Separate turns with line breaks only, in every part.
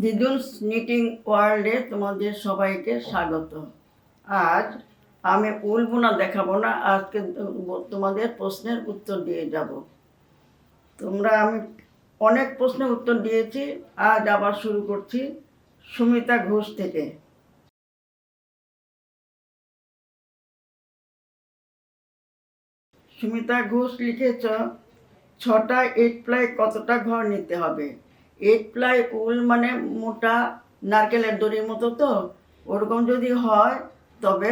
দিদুনস knitting ওয়ার্ল্ডে তোমাদের সবাইকে স্বাগত। আজ আমি উল বোনা দেখাবো না, আজকে তোমাদের প্রশ্নের উত্তর দিয়ে যাব। তোমরা আমি অনেক প্রশ্নের উত্তর দিয়েছি, আজ আবার শুরু করছি সুমিতা ঘোষ থেকে। সুমিতা ঘোষ লিখেছ, ছটা এইট প্লাই কতটা ঘর নিতে হবে? এইট প্লাই উল মানে মোটা নারকেলের দড়ির মতো তো? ওরকম যদি হয়, তবে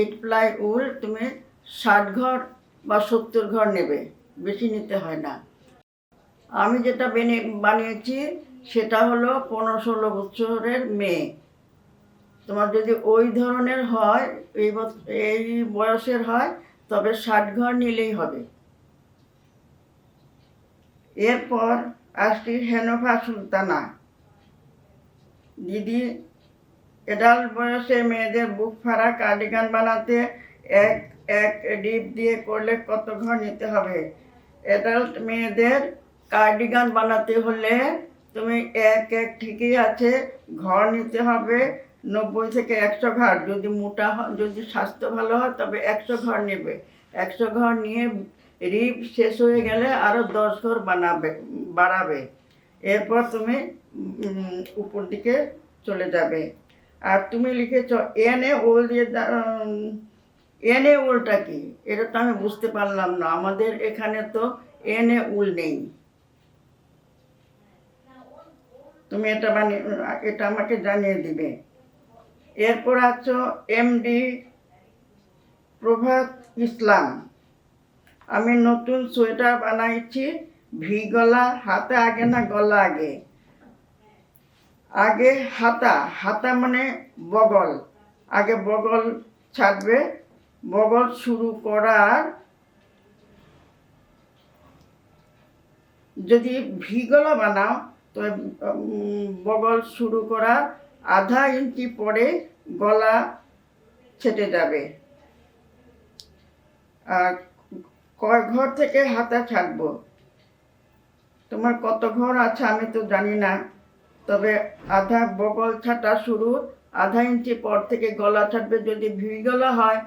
এইট প্লাই উল তুমি ষাট ঘর বা সত্তর ঘর নেবে, বেশি নিতে হয় না। আমি যেটা বেনে, বানিয়েছি, সেটা হলো পনেরো ষোলো বছরের মেয়ে। তোমার যদি ওই ধরনের হয়, এই এই বয়সের হয়, তবে ষাট ঘর নিলেই হবে। এরপর আসছি হেনোফা সুলতানা দিদি এডাল্ট বয়সে মেয়েদের বুক ফাড়া কার্ডিগান বানাতে এক এক ডিপ দিয়ে করলে কত ঘর নিতে হবে? অ্যাডাল্ট মেয়েদের কার্ডিগান বানাতে হলে তুমি এক এক ঠিকই আছে, ঘর নিতে হবে নব্বই থেকে একশো ঘর। যদি মোটা যদি স্বাস্থ্য ভালো হয় তবে একশো ঘর নেবে। একশো ঘর নিয়ে রিপ শেষ হয়ে গেলে আরও দশ ঘর বানাবে, বাড়াবে। এরপর তুমি উপর দিকে চলে যাবে। আর তুমি লিখেছ, এনে ওল দিয়ে এনে উলটা কি? এটা তো আমি বুঝতে পারলাম না। আমাদের এখানে তো এনে উল নেই। তুমি এটা বানিয়ে, এটা আমাকে জানিয়ে দিবে। এরপর আছো এমডি প্রভাত ইসলাম। আমি নতুন সোয়েটার বানাইছি, ভি গলা, হাতে আগে না গলা আগে? আগে হাতা হাতা মানে বগল। আগে বগল ছাড়বে, বগল শুরু করার যদি ভি গলা বানাও, তো বগল শুরু করার আধা ইঞ্চি পরে গলা ছেটে যাবে। আর কয় ঘর থেকে হাতা ছাড়বো তোমার কত ঘর আছে আমি তো জানি না। তবে আধা বগল ছাটা শুরু, আধা ইঞ্চি পর থেকে গলা ছাড়বে যদি ভি গলা হয়,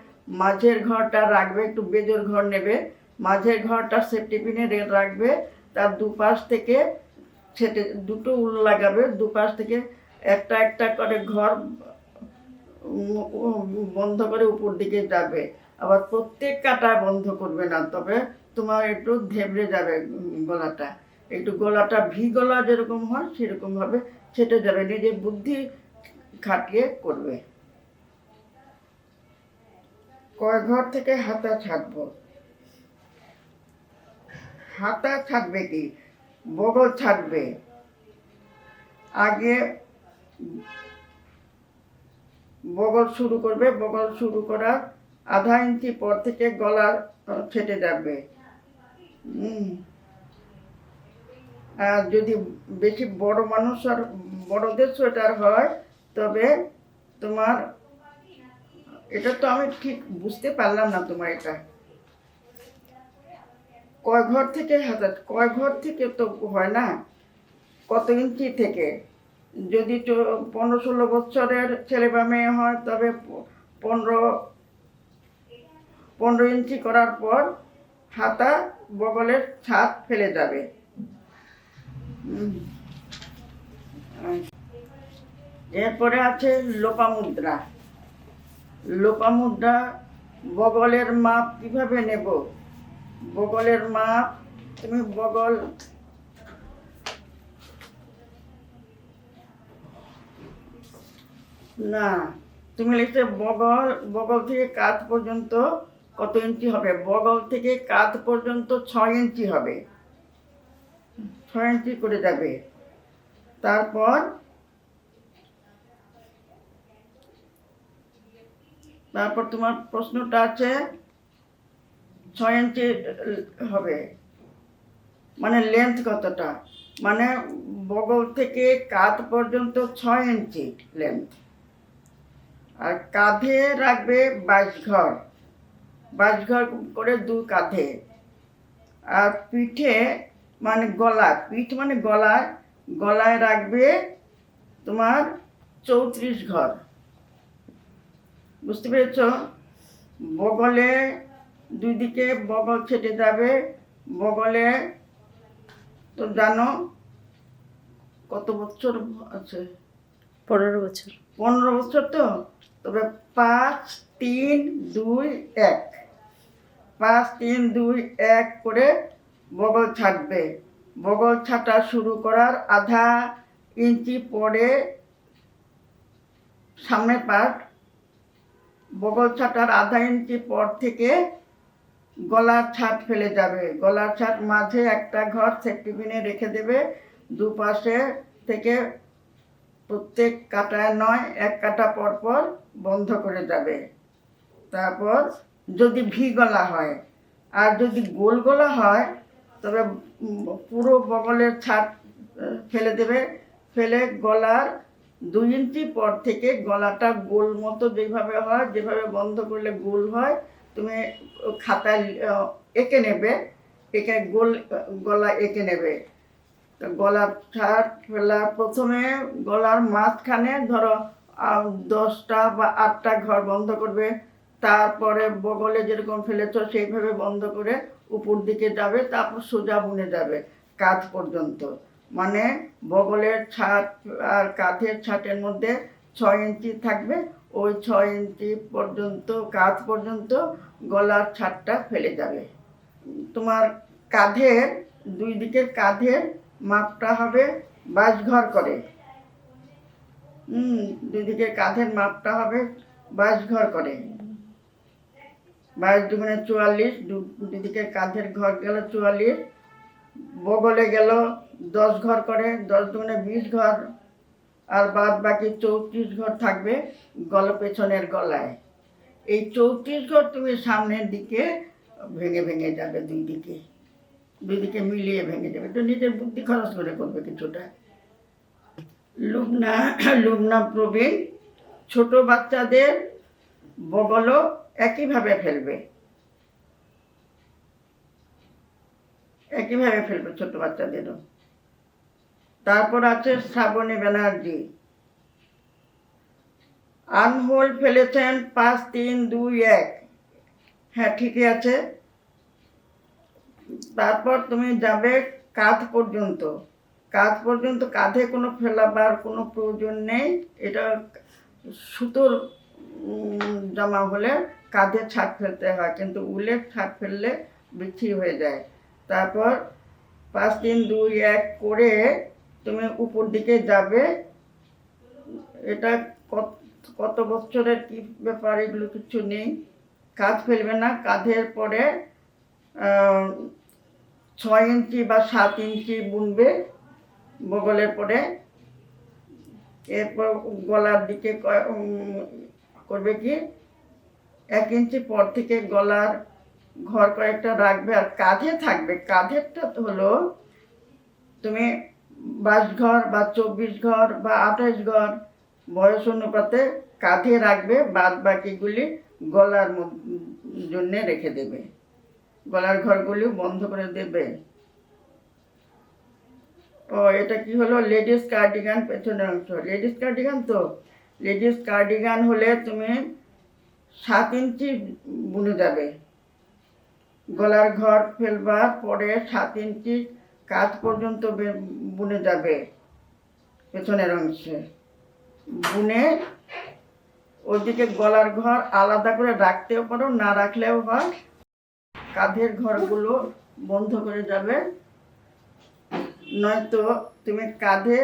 মাঝের ঘরটা রাখবে, একটু বেজোর ঘর নেবে। মাঝের ঘরটা সেফটি পিনে রাখবে, তার দুপাশ থেকে ছেটে দুটো উল লাগাবে, দুপাশ থেকে একটা একটা করে ঘর বন্ধ করে উপর দিকে যাবে। আবার প্রত্যেক কাটা বন্ধ করবে না, তবে তোমার একটু ধেবড়ে যাবে গলাটা। একটু গলাটা ভি গলা যেরকম হয় সেরকমভাবে ছেটে যাবে, নিজের বুদ্ধি খাটিয়ে করবে। কয় ঘর থেকে হাতা ছাড়বো হাতা ছাড়বে কি? বগল ছাড়বে আগে বগল শুরু করবে, বগল শুরু করার আধা ইঞ্চি পর থেকে গলা ছেটে যাবে। আর যদি বেশি বড় মানুষ আর বড়দের সোয়েটার হয়, তবে তোমার, এটা তো আমি ঠিক বুঝতে পারলাম না তোমার এটা। কয় ঘর থেকে হাজার, কয় ঘর থেকে তো হয় না? কত ইঞ্চি থেকে? যদি পনেরো ষোলো বছরের ছেলে বা মেয়ে হয়, তবে পনেরো পনেরো ইঞ্চি করার পর হাতা বগলের ছাদ ফেলে যাবে। এরপরে আছে লোপামুদ্রা। লোপামুদ্রা বগলের মাপ কীভাবে নেব? বগলের মাপ, তুমি বগল না, তুমি লিখতে বগল বগল থেকে কাঁধ পর্যন্ত কত ইঞ্চি হবে? বগল থেকে কাঁধ পর্যন্ত ছয় ইঞ্চি হবে। ছয় ইঞ্চি করে যাবে। তারপর তারপর তোমার প্রশ্নটা আছে, ছয় ইঞ্চি হবে। মানে লেন্থ কতটা? মানে বগল থেকে কাঁধ পর্যন্ত ছয় ইঞ্চি লেন্থ আর কাঁধে রাখবে বাইশ ঘর। বাইশ ঘর করে দু কাঁধে। আর পিঠে মানে গলা পিঠ মানে গলায় গলায় রাখবে তোমার চৌত্রিশ ঘর। বুঝতে পেরেছ? বগলে দুই দিকে বগল ছেটে যাবে বগলে তো জানো কত বছর আছে?
পনেরো বছর।
পনেরো বছর তো? তবে পাঁচ তিন, দুই, এক। পাঁচ, তিন, দুই, এক করে বগল ছাটবে। বগল ছাটা শুরু করার আধা ইঞ্চি পরে সামনের পাট বগল ছাটার আধা ইঞ্চি পর থেকে গলার ছাট ফেলে যাবে। গলার ছাট মাঝে একটা ঘর সেফটি পিনে রেখে দেবে। দুপাশে থেকে প্রত্যেক কাটায় নয়, এক কাটা পর পর বন্ধ করে যাবে। তারপর যদি ভি গলা হয়, আর যদি গোল গলা হয়, তবে পুরো বগলের ছাদ ফেলে দেবে। ফেলে গলার দুই ইঞ্চি পর থেকে গলাটা গোল মতো যেভাবে হয়, যেভাবে বন্ধ করলে গোল হয়, তুমি খাতায় এঁকে নেবে। এঁকে গোল, গলা এঁকে নেবে। গলার ছাট ফেলা প্রথমে গলার মাঝখানে ধরো দশটা বা আটটা ঘর বন্ধ করবে। তারপরে বগলে যেরকম ফেলেছ, সেইভাবে বন্ধ করে উপর দিকে যাবে, তারপর সোজা বুনে যাবে কাঁধ পর্যন্ত। মানে বগলের ছাট আর কাঁধের ছাটের মধ্যে ছয় ইঞ্চি থাকবে, ওই ছয় ইঞ্চি পর্যন্ত, কাঁধ পর্যন্ত গলার ছাটটা ফেলে যাবে। তোমার কাঁধের, দুই দিকের কাঁধের মাপটা হবে বাইশ ঘর করে। হুম, দুই দিকের কাঁধের মাপটা হবে বাইশ ঘর করে। বাইশ দুগুণে চুয়াল্লিশ দুদিকে কাঁধের ঘর গেল চুয়াল্লিশ, বগলে গেল দশ ঘর করে, দশ দুগুণে বিশ ঘর, আর বাদ বাকি চৌত্রিশ ঘর থাকবে গল পেছনের গলায়। এই চৌত্রিশ ঘর তুমি সামনের দিকে ভেঙে ভেঙে যাবে দুই দিকে দুই দিকে মিলিয়ে ভেঙে যাবে। তো নিজের বুদ্ধি খরচ করে করবে কিছুটা। লুবনা লুবনা প্রবীণ, ছোট বাচ্চাদের বগলও একইভাবে ফেলবে। একইভাবে ফেলবে ছোট বাচ্চাদেরও। তারপর আছে শ্রাবণী ব্যানার্জি। আনহোল ফেলেছেন পাঁচ, তিন, দুই, এক। হ্যাঁ ঠিকই আছে। তারপর তুমি যাবে কাঁধ পর্যন্ত। কাঁধ পর্যন্ত, কাঁধে কোনো ফেলাবার কোনো প্রয়োজন নেই। এটা সুতোর জামা হলে কাঁধে ছাট ফেলতে হয়, কিন্তু উলের ছাট ফেললে বিচ্ছিরি হয়ে যায়। তারপর পাঁচ তিন দুই এক করে তুমি উপর দিকে যাবে। এটা কত কত বছরের কি ব্যাপার এগুলো কিছু নেই। কাঁধ ফেলবে না, কাঁধের পরে ছয় ইঞ্চি বা সাত ইঞ্চি বুনবে বগলের পরে। এরপর গলার দিকে করবে কি? এক ইঞ্চি পর থেকে গলার ঘর কয়েকটা রাখবে আর কাঁধে থাকবে। কাঁধেরটা হলো তুমি বাইশ ঘর বা চব্বিশ ঘর বা আঠাশ ঘর বয়স অনুপাতে কাঁধে রাখবে, বাদ বাকিগুলি গলার জন্য রেখে দেবে। গলার ঘরগুলি বন্ধ করে দেবে। ও, এটা কি হলো? লেডিস কার্ডিগান, পেছনের অংশ। লেডিস কার্ডিগান তো? লেডিস কার্ডিগান হলে তুমি সাত ইঞ্চি বুনে যাবে। গলার ঘর ফেলবার পরে সাত ইঞ্চি কাজ পর্যন্ত বুনে যাবে পেছনের অংশে। বুনে ওইদিকে গলার ঘর আলাদা করে রাখতেও পারো, না রাখলেও হয়। কাঁধের ঘরগুলো বন্ধ করে যাবে। নয়তো তুমি কাঁধে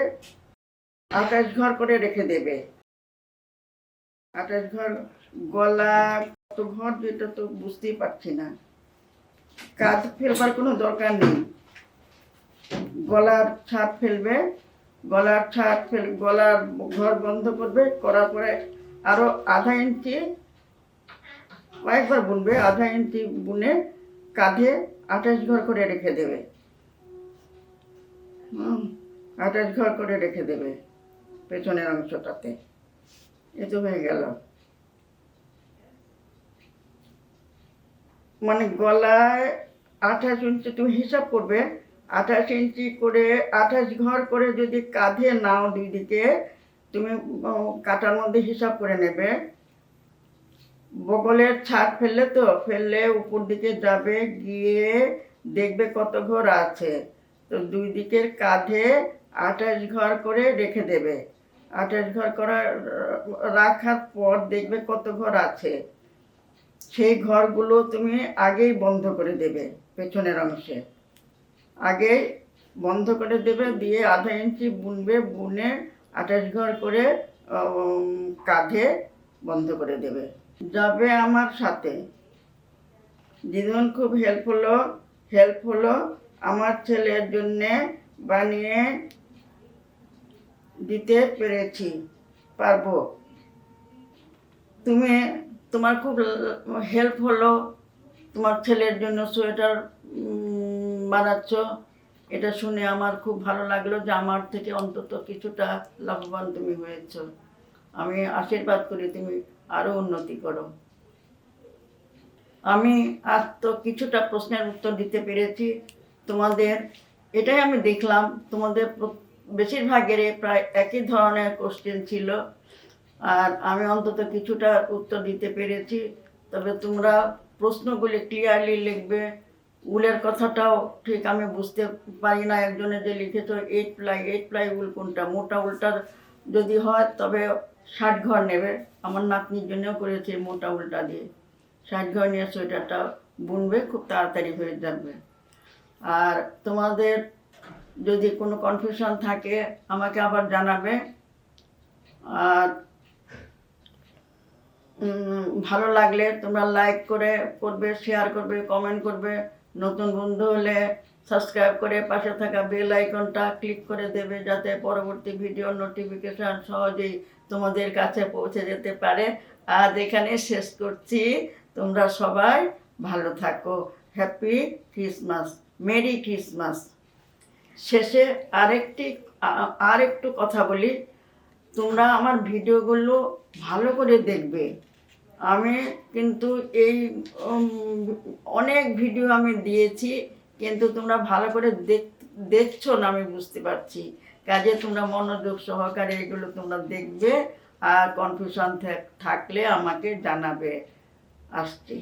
আকাশ ঘর করে রেখে দেবে। আকাশ ঘর গলা, কত ঘর যেটা তো বুঝতেই পারছি না। কাঁধ ফেলবার কোনো দরকার নেই। গলার ছাদ ফেলবে, গলার ছাদ ফেল, গলার ঘর বন্ধ করবে, করার পরে আরও আধা ইঞ্চি, কয়েকবার বুনবে, আধা ইঞ্চি বুনে কাঁধে আঠাশ ঘর করে রেখে দেবে। হুম, আঠাশ ঘর করে রেখে দেবে পেছনের অংশটাতে। এ তো হয়ে গেল। মানে গলায় আঠাশ ইঞ্চি তুমি হিসাব করবে, আঠাশ ইঞ্চি করে আঠাশ ঘর করে যদি কাঁধে নাও দুই দিকে, তুমি কাটার মধ্যে হিসাব করে নেবে। বগলের ছাদ ফেললে তো, ফেললে উপর দিকে যাবে, গিয়ে দেখবে কত ঘর আছে। তো দুই দিকের কাঁধে আঠাশ ঘর করে রেখে দেবে। আঠাশ ঘর করা রাখার পর দেখবে কত ঘর আছে। সেই ঘরগুলো তুমি আগেই বন্ধ করে দেবে, পেছনের অংশে। আগে বন্ধ করে দেবে, দিয়ে আধা ইঞ্চি বুনবে, বুনে আঠাশ ঘর করে কাঁধে বন্ধ করে দেবে। যাবে আমার সাথে। দিদুন খুব হেল্প হলো হেল্প হলো আমার ছেলের জন্যে বানিয়ে দিতে পেরেছি, পারব। তুমি তোমার খুব হেল্প হলো। তোমার ছেলের জন্য সোয়েটার বানাচ্ছ। এটা শুনে আমার খুব ভালো লাগল যে আমার থেকে অন্তত কিছুটা লাভবান তুমি হয়েছ। আমি আশীর্বাদ করি তুমি আরও উন্নতি করো। আমি আজ তো কিছুটা প্রশ্নের উত্তর দিতে পেরেছি। তোমাদের, এটাই আমি দেখলাম। তোমাদের বেশিরভাগের প্রায় একই ধরনের কোশ্চেন ছিল। আর আমি অন্তত কিছুটা উত্তর দিতে পেরেছি। তবে তোমরা প্রশ্নগুলি ক্লিয়ারলি লিখবে। উলের কথাটাও ঠিক আমি বুঝতে পারি না একজনে যে লিখেছ eight ply eight ply wool কোনটা? মোটা উলটা যদি হয়, তবে ষাট ঘর নেবে। আমার নাতনির জন্যও করেছি মোটা উলটা দিয়ে। ষাট ঘর নিয়ে সোয়েটারটা বুনবে, খুব তাড়াতাড়ি হয়ে যাবে। আর তোমাদের যদি কোনো কনফিউশন থাকে, আমাকে আবার জানাবে। আর ভালো লাগলে তোমরা লাইক করে করবে শেয়ার করবে কমেন্ট করবে। নতুন বন্ধু হলে সাবস্ক্রাইব করে পাশে থাকা বেল আইকনটা ক্লিক করে দেবে, যাতে পরবর্তী ভিডিও নোটিফিকেশন সহজেই তোমাদের কাছে পৌঁছে যেতে পারে। আজ এখানে শেষ করছি। তোমরা সবাই ভালো থাকো। হ্যাপি ক্রিসমাস মেরি ক্রিসমাস শেষে আরেকটি আর একটু কথা বলি। তোমরা আমার ভিডিওগুলো ভালো করে দেখবে। আমি কিন্তু এই অনেক ভিডিও আমি দিয়েছি, কিন্তু তোমরা ভালো করে দেখ, দেখছ না আমি বুঝতে পারছি। কাজে তোমরা মনোযোগ সহকারে এগুলো তোমরা দেখবে, আর কনফিউশন থাকলে আমাকে জানাবে। আসছি।